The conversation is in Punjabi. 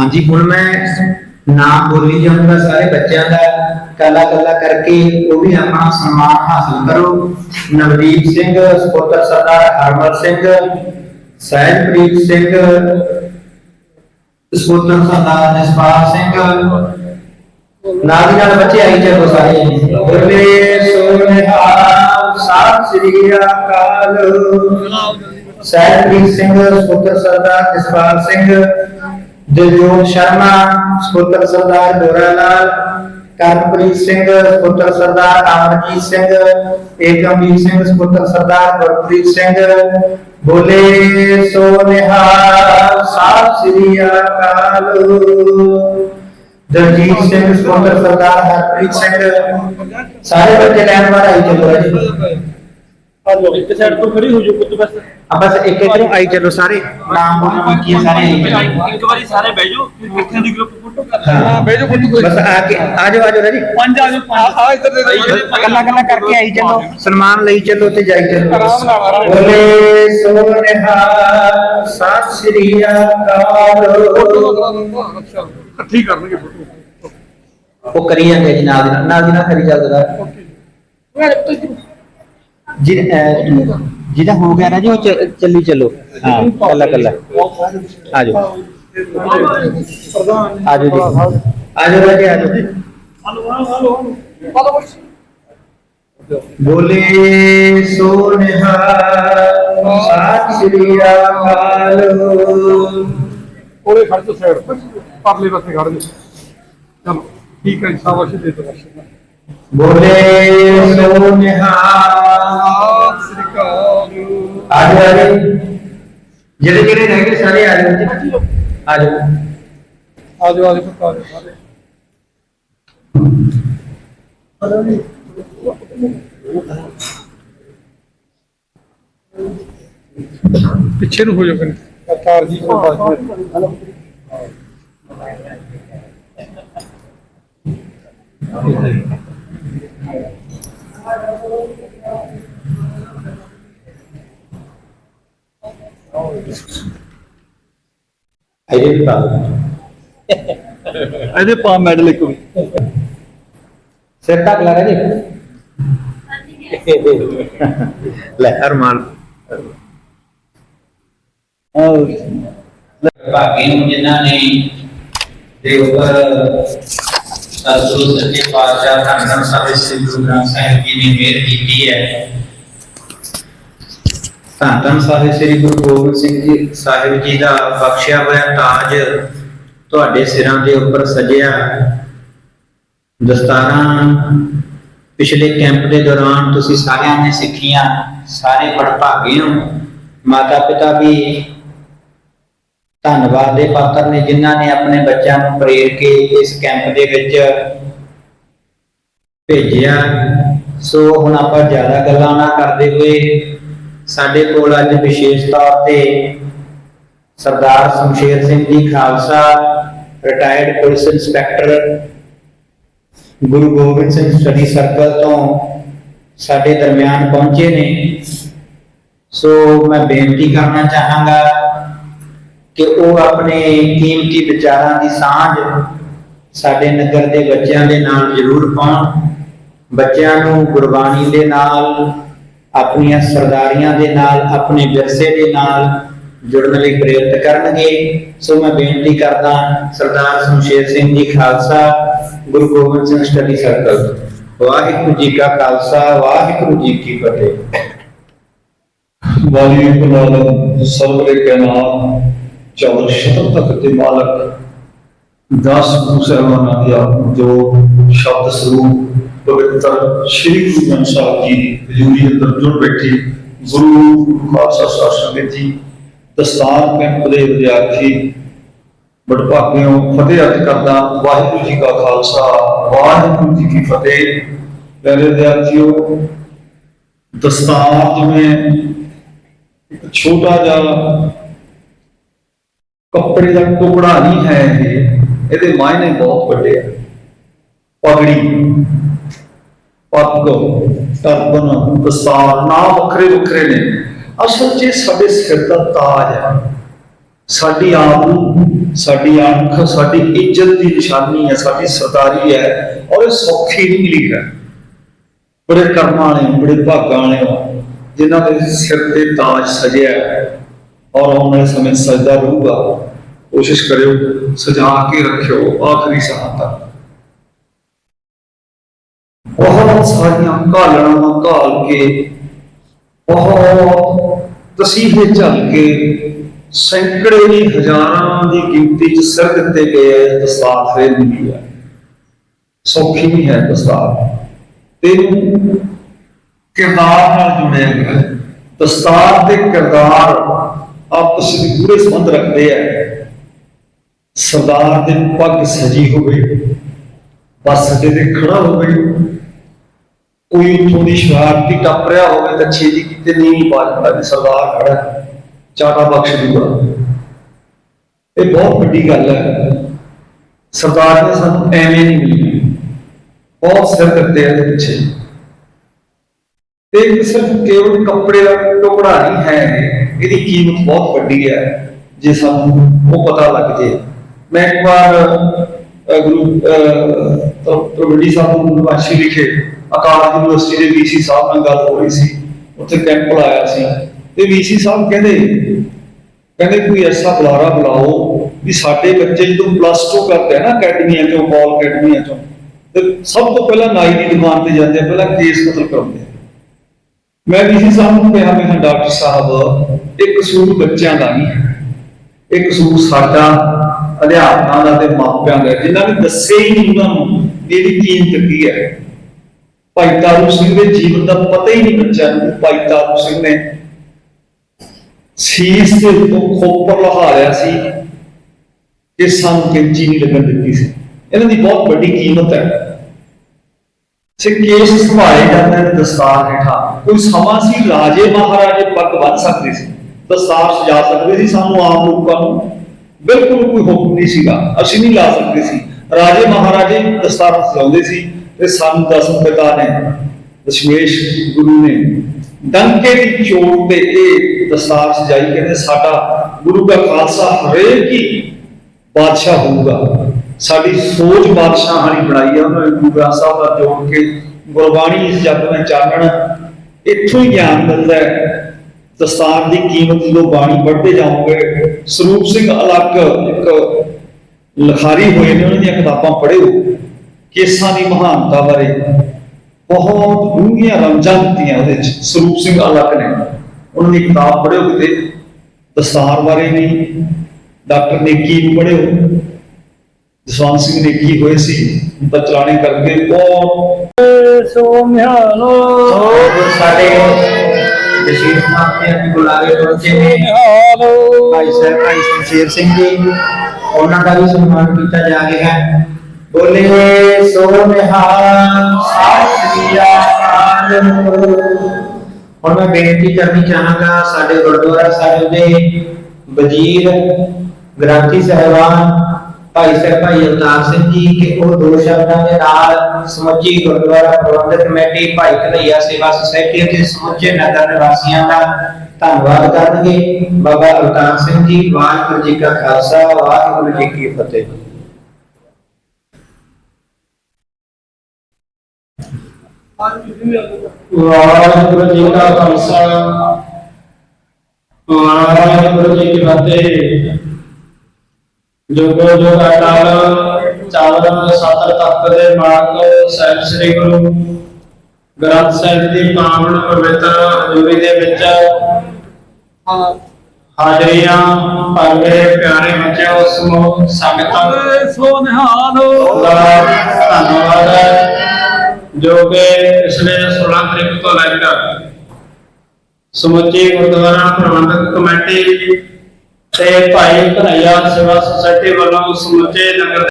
ਹਾਂਜੀ, ਹੁਣ ਮੈਂ ਨਾਮ ਬੋਲੀ ਜਾਊਂਗਾ, ਸਾਰੇ ਬੱਚਿਆਂ ਦਾ ਕੱਲਾ ਕੱਲਾ ਕਰਕੇ ਉਹ ਵੀ ਆਪਣਾ ਸਨਮਾਨ ਹਾਸਲ ਕਰੋ। ਨਵਦੀਪ ਸਿੰਘ, ਸਪੋਤਰ ਸਰਦਾਰ ਹਰਮਲ ਸਿੰਘ ਸਹਿਜਪ੍ਰੀਤ ਸਿੰਘ, ਸਪੋਤਰ ਸਰਦਾਰ ਜਸਪਾਲ ਸਿੰਘ। ਨਾਲ ਦੀ ਨਾਲ ਬੱਚੇ ਆਈ ਚੱਲੋ ਸਾਰੇ। ਬੋਲੇ ਸੋਨਿਹਾ ਸਤਿ ਸ੍ਰੀ ਅਕਾਲ। ਸਹਿਜਪ੍ਰੀਤ ਸਿੰਘ, ਸਪੋਤਰ ਸਰਦਾਰ ਜਸਪਾਲ ਸਿੰਘ ਦਿਲਜੋਤ ਸ਼ਰਮਾ ਸਪੋਤਰ ਸਰਦਾਰ ਗੋਰਾ ਲਾਲ ਕਰਨਪ੍ਰੀਤ ਸਿੰਘ ਸਪੋਤਰ ਸਰਦਾਰ ਅਮਰਜੀਤ ਸਿੰਘ ਏਕਮਵੀਰ ਸਿੰਘ ਸਪੋਤਰ ਸਰਦਾਰ ਗੁਰਪ੍ਰੀਤ ਸਿੰਘ ਬੋਲੇ ਸੋ ਨਿਹਾਲ ਸਤਿ ਸ੍ਰੀ ਅਕਾਲ ਦਰਜੀਤ ਸਿੰਘ ਸਪੋਤਰ ਸਰਦਾਰ ਹਰਪ੍ਰੀਤ ਸਿੰਘ ਸਾਰੇ ਬੱਚੇ ਲੈਣ ਵਾਰ ਆਈ ਚੱਲੋ ਜੀ ਇੱਕ ਸਾਈਡ ਤੋਂ ਖੜੀ ਹੋ ਜਾਓ ਪੁੱਤ ਬਸ ਆ ਬਸ ਇੱਕ ਇੱਕ ਨੂੰ ਆਈ ਚੱਲੋ ਸਾਰੇ ਨਾਮ ਬੋਲੋ ਕੀ ਸਾਰੇ ਆਈ ਚੱਲੋ ਇੱਕ ਵਾਰੀ ਸਾਰੇ ਬਹਿ ਜਾਓ ਇਕੱਠੇ ਦੀ ਗਰੁੱਪ ਫੋਟੋ ਕਰ ਹਾਂ ਬਹਿ ਜਾਓ ਪੁੱਤ ਬਸ ਆ ਕੇ ਆ ਜਾਓ ਆ ਜਾਓ ਰਾਜੀ ਪੰਜ ਆ ਜਾਓ ਪੰਜ ਆ ਇੱਧਰ ਦੇ ਕੱਲਾ ਕੱਲਾ ਕਰਕੇ ਆਈ ਚੱਲੋ ਸਨਮਾਨ ਲਈ ਚੱਲੋ ਤੇ ਜਾਈ ਚੱਲੋ ਆਰਾਮ ਨਾਲ, ਆਰਾਮ ਨਾਲ। ਬੋਲੇ ਸੋ ਨਿਹਾਲ ਸਤਿ ਸ੍ਰੀ ਅਕਾਲ ਇਕੱਠੀ ਕਰਨਗੇ ਫੋਟੋ ਉਹ ਕਰੀ ਜਾਂਦੇ ਜੀ ਜਿਹਦਾ ਹੋ ਗਿਆ ਨਾ ਜੀ ਉਹ ਚ- ਚੱਲੀ ਚੱਲੋ। ਹਾਂ ਕੱਲਾ ਕੱਲਾ। ਆ ਜਾਓ ਜੀ। ਆ ਜਾਓ ਰਾਜੀ ਬੋਲੇ ਸੋ ਨਿਹਾਲ ਸਤਿ ਸ੍ਰੀ ਅਕਾਲ। ਕੋਲੇ ਖੜ ਜਾ ਸਾਈਡ ਤੇ। ਪਰਲੇ ਪਾਸੇ ਖੜ ਜਾ ਚਲੋ ਠੀਕ ਹੈ ਜੀ, ਸ਼ਾਬਾਸ਼ ਦੇ ਦੋ ਬੋਲੇ ਸੋ ਨਿਹਾਲ ਸ੍ਰੀ ਅਕਾਲ ਆ ਜਾਓ ਆ ਜਾਓ ਜਿਹੜੇ ਜਿਹੜੇ ਰਹਿ ਗਏ ਸਾਰੇ ਆ ਜਾਓ। ਜੀ ਆ ਜਾਓ। ਆ ਜਾਓ ਆ ਜਾਓ ਆ ਜਾਓ ਸਾਰੇ ਪਿੱਛੇ ਨੂੰ ਹੋ ਜਾਓ ਫਿਰ। ਸਰਕਾਰ ਜੀ ਕੋਲ ਬਸ। ਇਹਦੇ ਵੀ ਪਾ ਇਹਦੇ ਪਾ ਮੈਡਲ ਇੱਕ ਵੀ। ਸਿਰ ਢੱਕ ਲੈ ਜੀ। ਲੈ ਅਰਮਾਨ। ਭਾਗੇ ਨੂੰ ਜਿਨ੍ਹਾਂ ਨੇ ਦੇਵਗਰ ਸਤਿਗੁਰੂ ਸੱਚੇ ਪਾਤਸ਼ਾਹ ਧੰਨ ਧੰਨ ਸਾਹਿਬ ਸ੍ਰੀ ਗੁਰੂ ਗ੍ਰੰਥ ਸਾਹਿਬ ਜੀ ਨੇ ਮਿਹਰ ਕੀਤੀ ਹੈ ਧੰਨ ਧੰਨ ਸਾਹਿਬ ਸ੍ਰੀ ਗੁਰੂ ਗੋਬਿੰਦ ਸਿੰਘ ਜੀ ਸਾਹਿਬ ਜੀ ਦਾ ਬਖਸ਼ਿਆ ਹੋਇਆ ਤਾਜ ਤੁਹਾਡੇ ਸਿਰਾਂ ਦੇ ਉੱਪਰ ਸਜਿਆ। ਦਸਤਾਰਾਂ ਪਿਛਲੇ ਕੈਂਪ ਦੇ ਦੌਰਾਨ ਤੁਸੀਂ ਸਾਰਿਆਂ ਨੇ ਸਿੱਖੀਆਂ, ਸਾਰੇ ਪੜਭਾਗੇ ਹੋ। ਮਾਤਾ ਪਿਤਾ ਵੀ ਧੰਨਵਾਦ ਦੇ ਪਾਤਰ ਨੇ ਜਿਨ੍ਹਾਂ ਨੇ ਆਪਣੇ ਬੱਚਿਆਂ ਨੂੰ ਪ੍ਰੇਰ ਕੇ ਇਸ ਕੈਂਪ ਦੇ ਵਿੱਚ ਭੇਜਿਆ। ਸੋ ਹੁਣ ਆਪਾਂ ਜ਼ਿਆਦਾ ਗੱਲਾਂ ਨਾ ਕਰਦੇ ਹੋਏ ਸਾਡੇ ਕੋਲ ਅੱਜ ਵਿਸ਼ੇਸ਼ ਤੌਰ ਤੇ Sardar Shamsher Singh ji Khalsa retired police inspector Guru Gobind Singh study circle ਤੋਂ ਸਾਡੇ ਦਰਮਿਆਨ ਪਹੁੰਚੇ ਨੇ। ਸੋ ਮੈਂ ਬੇਨਤੀ ਕਰਨਾ ਚਾਹਾਂਗਾ ਕਿ ਉਹ ਆਪਣੇ ਕੀਮਤੀ ਵਿਚਾਰਾਂ ਦੀ ਸਾਂਝ ਸਾਡੇ ਨਗਰ ਦੇ ਬੱਚਿਆਂ ਦੇ ਨਾਲ ਜ਼ਰੂਰ ਪਾਉਣ। ਬੱਚਿਆਂ ਨੂੰ ਗੁਰਬਾਣੀ ਦੇ ਨਾਲ ਆਪਣੀਆਂ ਸਰਦਾਰੀਆਂ ਦੇ ਨਾਲ, ਆਪਣੇ ਵਿਰਸੇ ਦੇ ਨਾਲ ਜੁੜਨ ਲਈ ਪ੍ਰੇਰਿਤ ਕਰਨਗੇ। ਸੋ ਮੈਂ ਬੇਨਤੀ ਕਰਦਾ ਸਰਦਾਰ ਸ਼ਮਸ਼ੇਰ ਸਿੰਘ ਜੀ ਖਾਲਸਾ, ਗੁਰੂ ਗੋਬਿੰਦ ਸਿੰਘ ਸਟੱਡੀ ਸਰਕਲ। ਵਾਹਿਗੁਰੂ ਜੀ ਕਾ ਖਾਲਸਾ, ਵਾਹਿਗੁਰੂ ਜੀ ਕੀ ਫਤਿਹ। ਵਾਲੀ ਕੁਲਾਲ ਸਰਵਰੇ ਕੇ ਨਾਮ ਚੌਦ ਸ਼ਤਕ ਤੱਕ ਦੇ ਮਾਲਕ, ਦਸ ਗੁਰੂ ਸਾਹਿਬਾਨਾਂ ਦੀ ਆਪ ਜੋ ਸ਼ਬਦ ਸਰੂਪ ਪਵਿੱਤਰ ਸ਼੍ਰੀ ਗੁਰੂ ਗ੍ਰੰਥ ਸਾਹਿਬ ਜੀ ਦੀ ਹਜ਼ੂਰੀ ਅੰਦਰ ਜੁੜ ਬੈਠੀ ਗੁਰੂ ਖਾਲਸਾ ਸਾਹਿਬ ਸੰਗਤ ਜੀ, ਦਸਤਾਰ ਕੈਂਪ ਦੇ ਵਿਦਿਆਰਥੀ ਬੜਭਾਗਿਓ ਫਤਿਹ ਅਰਜ਼ ਕਰਦਾ ਵਾਹਿਗੁਰੂ ਜੀ ਕਾ ਖਾਲਸਾ, ਵਾਹਿਗੁਰੂ ਜੀ ਕੀ ਫਤਿਹ। ਪਿਆਰੇ ਵਿਦਿਆਰਥੀਓ, ਦਸਤਾਰ ਜਿਵੇਂ ਇੱਕ ਛੋਟਾ ਜਿਹਾ ਕੱਪੜੇ ਦਾ ਟੁਕੜਾ ਨਹੀਂ ਹੈ ਇਹ, ਇਹਦੇ ਮਾਇਨੇ ਬਹੁਤ ਵੱਡੇ ਆ। ਪਗੜੀ ਪੱਗ ਟਰਬਨ ਦਸਤਾਰ ਨਾ ਵੱਖਰੇ ਵੱਖਰੇ ਨੇ। ਅਸਲ 'ਚ ਸਾਡੇ ਸਿਰ ਦਾ ਤਾਜ ਹੈ ਸਾਡੀ ਆਬਰੂ ਸਾਡੀ ਅੱਖ ਸਾਡੀ ਇੱਜ਼ਤ ਦੀ ਨਿਸ਼ਾਨੀ ਹੈ ਸਾਡੀ ਸਰਦਾਰੀ ਹੈ ਔਰ ਇਹ ਸੌਖੀ ਨਹੀਂ ਮਿਲੀ ਹੈ। ਬੜੇ ਕਰਮਾਂ ਵਾਲੇ ਬੜੇ ਭਾਗਾਂ ਵਾਲੇ ਹੋ, ਜਿਨ੍ਹਾਂ ਦੇ ਸਿਰ ਤੇ ਤਾਜ ਸਜਿਆ ਔਰ ਆਉਣ ਵਾਲੇ ਸਮੇਂ ਸਜਦਾ ਰਹੂਗਾ। ਕੋਸ਼ਿਸ਼ ਕਰਿਓ ਸਜਾ ਕੇ ਰੱਖਿਓ ਆਖਰੀ ਸਾਹ ਤੱਕ। ਬਹੁਤ ਸਾਰੀਆਂ ਘਾਲਣਾ ਘਾਲ ਕੇ, ਬਹੁਤ ਤਸੀਹੇ ਝੱਲ ਕੇ ਸੈਂਕੜੇ ਨਹੀਂ ਹਜ਼ਾਰਾਂ ਦੀ ਗਿਣਤੀ ਚ ਸਿਰ ਦਿੱਤੇ ਗਏ ਹੈ ਦਸਤਾਰ ਫੇਰ ਮਿਲੀ ਹੈ ਸੌਖੀ ਨਹੀਂ ਹੈ ਦਸਤਾਰ। ਤੈਨੂੰ ਕਿਰਦਾਰ ਨਾਲ ਜੁੜਿਆ ਗਿਆ ਦਸਤਾਰ ਤੇ ਕਿਰਦਾਰ ਆਪਸ ਵਿੱਚ ਗੂੜੇ ਸੰਬੰਧ ਰੱਖਦੇ ਹੈ ਸਰਦਾਰ ਦੇ ਪੱਗ ਸਜੀ ਹੋਵੇ, ਬਸ ਅੱਡੇ ਖੜਾ ਹੋਵੇ ਕੋਈ ਉੱਥੋਂ ਦੀ ਸ਼ਰਾਰਤੀ ਟੱਪ ਰਿਹਾ ਹੋਵੇ ਤਾਂ ਛੇਤੀ ਕਿਤੇ ਨਹੀਂ ਬਾਜ ਵੀ ਸਰਦਾਰ ਖੜਾ ਚਾਟਾ ਬਖਸ਼ ਦੂਗਾ ਇਹ ਬਹੁਤ ਵੱਡੀ ਗੱਲ ਹੈ। ਸਰਦਾਰ ਨੇ ਸਾਨੂੰ ਐਵੇਂ ਨਹੀਂ ਮਿਲੀ। ਬਹੁਤ ਸਿਰ ਦਿੱਤੇ ਇਹਦੇ ਪਿੱਛੇ। ਤੇ ਇਹ ਸਿਰਫ ਕੇਵਲ ਕੱਪੜੇ ਦਾ ਟੁਕੜਾ ਨਹੀਂ ਹੈ ਇਹਦੀ ਕੀਮਤ ਬਹੁਤ ਵੱਡੀ ਹੈ। ਜੇ ਸਾਨੂੰ ਉਹ ਪਤਾ ਲੱਗ ਜੇ। ਮੈਂ ਇੱਕ ਵਾਰ ਅਹ, ਗੁਰੂ ਪ੍ਰਵਿੰਦੀ ਸਾਹਿਬ ਨੂੰ ਵਾਸ਼ੀ ਲਿਖੇ। ਅਕਾਲ ਯੂਨੀਵਰਸਿਟੀ ਦੇ ਵੀਸੀ ਸਾਹਿਬ ਨਾਲ ਗੱਲ ਹੋ ਰਹੀ ਸੀ। ਉੱਥੇ ਕੈਂਪ ਲਾਇਆ ਸੀ। ਤੇ ਵੀਸੀ ਸਾਹਿਬ ਕਹਿੰਦੇ ਕਹਿੰਦੇ ਕੋਈ ਐਸਾ ਬੁਲਾਰਾ ਬੁਲਾਓ ਵੀ ਸਾਡੇ ਬੱਚੇ ਜਦੋਂ ਪਲੱਸ 2 ਕਰਦੇ ਆ ਨਾ ਅਕੈਡਮੀਆਂ ਚੋਂ ਬਾਲ ਅਕੈਡਮੀਆਂ ਚੋਂ ਤੇ ਸਭ ਤੋਂ ਪਹਿਲਾਂ ਨਾਈ ਦੀ ਦੁਕਾਨ ਤੇ ਜਾਂਦੇ ਆ ਪਹਿਲਾਂ ਕੇਸ ਕਤਲ ਕਰਾਉਂਦੇ ਆ। ਮੈਂ ਵੀਸੀ ਸਾਹਿਬ ਨੂੰ ਕਿਹਾ ਮੈਂ ਕਿਹਾ, ਡਾਕਟਰ ਸਾਹਿਬ ਇਹ ਕਸੂਰ ਬੱਚਿਆਂ ਦਾ ਨਹੀਂ ਹੈ ਇਹ ਕਸੂਰ ਸਾਡਾ ਅਧਿਆਪਕਾਂ ਦਾ ਤੇ ਮਾਪਿਆਂ ਦਾ ਹੈ, ਜਿਨ੍ਹਾਂ ਨੇ ਦੱਸੇ ਹੀ ਨਹੀਂ ਉਹਨਾਂ ਨੂੰ ਇਹਦੀ ਕੀਮਤ ਕੀ ਹੈ। ਭਾਈ ਤਾਰੂ ਸਿੰਘ ਦੇ ਜੀਵਨ ਦਾ ਪਤਾ ਹੀ ਨਹੀਂ ਬੱਚਿਆਂ ਨੂੰ ਭਾਈ ਤਾਰੂ ਸਿੰਘ ਨੇ ਸੀਸ ਦੇ ਉੱਤੋਂ ਖੋਪਰ ਲਹਾ ਲਿਆ ਸੀ ਕਿ ਸਾਨੂੰ ਕੈਂਚੀ ਨਹੀਂ ਲੱਗਣ ਦਿੱਤੀ ਸੀ। ਇਹਨਾਂ ਦੀ ਬਹੁਤ ਵੱਡੀ ਕੀਮਤ ਹੈ। ਸੇ ਕੇਸ ਸੰਭਾਲੇ ਜਾਂਦੇ ਨੇ ਦਸਤਾਰ ਹੇਠਾਂ। ਕੋਈ ਸਮਾਂ ਸੀ, ਰਾਜੇ ਮਹਾਰਾਜੇ ਪੱਗ ਬੰਨ ਸਕਦੇ ਸੀ। ਦਸਤਾਰ ਸਜਾ ਸਕਦੇ ਸੀ ਸਾਨੂੰ ਆਮ ਲੋਕਾਂ ਨੂੰ। ਬਿਲਕੁਲ ਕੋਈ ਹੁਕਮ ਨਹੀਂ ਸੀਗਾ। ਅਸੀਂ ਨਹੀਂ ਲਾ ਸਕਦੇ ਸੀ। ਰਾਜੇ ਮਹਾਰਾਜੇ ਦਸਤਾਰ ਸਜਾਉਂਦੇ ਸੀ। ਤੇ ਸਾਨੂੰ ਦਸਮ ਪਿਤਾ ਨੇ, ਦਸ਼ਮੇਸ਼ ਗੁਰੂ ਨੇ। ਡੰਕੇ ਦੀ ਚੋਟ ਤੇ ਇਹ ਦਸਤਾਰ ਸਜਾਈ ਕਹਿੰਦੇ, ਸਾਡਾ ਗੁਰੂ ਦਾ ਖਾਲਸਾ ਹਰੇਕ ਹੀ ਬਾਦਸ਼ਾਹ ਹੋਊਗਾ। ਸਾਡੀ ਸੋਚ ਬਾਦਸ਼ਾਹਾਂ ਨੇ ਬਣਾਈ ਹੈ ਉਹਨਾਂ ਨੇ ਗੁਰੂ ਗ੍ਰੰਥ ਸਾਹਿਬ ਦਾ ਜੋੜ ਕੇ ਗੁਰਬਾਣੀ ਇਸ ਜੱਗ ਵਿੱਚ ਚਾਨਣ। ਇੱਥੋਂ ਹੀ ਗਿਆਨ ਮਿਲਦਾ ਹੈ। ਦਸਤਾਰ ਦੀ ਕੀਮਤ ਜਦੋਂ ਬਾਣੀ ਪੜ੍ਹਦੇ ਜਾਓਗੇ, ਸਰੂਪ ਸਿੰਘ ਅਲੱਗ ਇੱਕ ਲਿਖਾਰੀ ਹੋਏ ਨੇ, ਉਹਨਾਂ ਦੀਆਂ ਕਿਤਾਬਾਂ ਪੜ੍ਹਿਓ ਕੇਸਾਂ ਦੀ ਮਹਾਨਤਾ ਬਾਰੇ ਬਹੁਤ ਡੂੰਘੀਆਂ ਰਮਜਾਂ ਦਿੱਤੀਆਂ ਉਹਦੇ ਵਿੱਚ, ਸਰੂਪ ਸਿੰਘ ਅਲੱਗ ਨੇ। ਉਹਨਾਂ ਦੀ ਕਿਤਾਬ ਪੜ੍ਹਿਓ ਕਿਤੇ, ਦਸਤਾਰ ਬਾਰੇ ਵੀ, ਡਾਕਟਰ ਨੇਕੀ ਨੂੰ ਪੜ੍ਹਿਓ। ਜਸਵੰਤ ਸਿੰਘ ਨੇਕੀ ਹੋਏ ਸੀ ਤਾਂ ਚਲਾਣੇ ਕਰਕੇ ਬਹੁਤ ਸੋ ਨਿਹਾਲੋ ਸਾਡੇ ਵਿਸ਼ੇਸ਼ ਨਾਮ ਤੇ ਬੁਲਾਵੇ ਪਹੁੰਚੇ ਨੇ ਭਾਈ ਸਾਹਿਬ, ਭਾਈ ਸ਼ਮਸ਼ੇਰ ਸਿੰਘ ਜੀ, ਉਹਨਾਂ ਦਾ ਵੀ ਸਨਮਾਨ ਕੀਤਾ ਜਾ ਜਾਵੇਗਾ ਬੋਲੇ ਸੋ ਨਿਹਾਲ ਸਤਿ ਸ੍ਰੀ ਹੁਣ ਮੈਂ ਬੇਨਤੀ ਕਰਨੀ ਚਾਹਾਂਗਾ ਸਾਡੇ ਗੁਰਦੁਆਰਾ ਸਾਹਿਬ ਦੇ ਵਜ਼ੀਰ, ਗ੍ਰੰਥੀ ਸਾਹਿਬਾਨ, ਭਾਈ ਸਾਹਿਬ ਭਾਈ ਅਵਤਾਰ ਸਿੰਘ ਜੀ, ਕਿ ਉਹ ਦੋ ਸ਼ਬਦਾਂ ਦੇ ਨਾਲ ਸਮੁੱਚੀ ਗੁਰਦੁਆਰਾ ਪ੍ਰਬੰਧਕ ਕਮੇਟੀ, ਭਾਈ ਕਨਈਆ ਸੇਵਾ ਸੁਸਾਇਟੀ ਅਤੇ ਸਮੁੱਚੇ ਨਗਰ ਨਿਵਾਸੀਆਂ ਦਾ ਧੰਨਵਾਦ ਕਰਨਗੇ। ਬਾਬਾ ਅਵਤਾਰ ਸਿੰਘ ਜੀ, ਵਾਹਿਗੁਰੂ ਜੀ ਕਾ ਖਾਲਸਾ, ਵਾਹਿਗੁਰੂ ਜੀ ਕੀ ਫਤਿਹ। ਵਾਹਿਗੁਰੂ ਜੀ ਕਾ ਖਾਲਸਾ ਵਾਹਿਗੁਰੂ ਜੀ ਕੀ ਫਤਿਹ ਜੋਗੋ ਜੋਗ ਅਟਲ ਚਾਵਰ ਸਤਰ ਤਖਤ ਦੇ ਮਾਲਕ ਸਾਹਿਬ ਸ੍ਰੀ ਗੁਰੂ ਗ੍ਰੰਥ ਸਾਹਿਬ ਦੀ ਪਾਵਨ ਪਵਿੱਤਰ ਹਜ਼ੂਰੀ ਦੇ ਵਿੱਚ ਹਾਜ਼ਰੀਆਂ ਪਾਵੇ ਪਿਆਰੇ ਬੱਚਿਓ ਸਮੂਹ ਸੰਗਤਾਂ ਸੋ ਨਿਹਾਲੋ ਧੰਨਵਾਦ। ਜੋ ਕਿ ਪਿਛਲੇ 16 ਤਰੀਕ ਤੋਂ ਲੈ ਕੇ ਸਮੁੱਚੀ ਗੁਰਦੁਆਰਾ ਪ੍ਰਬੰਧਕ ਕਮੇਟੀ ਤੇ ਭਾਈ ਕਨਈਆ ਸੇਵਾ ਸੁਸਾਇਟੀ ਵੱਲੋਂ ਸਮੁੱਚੇ ਨਗਰ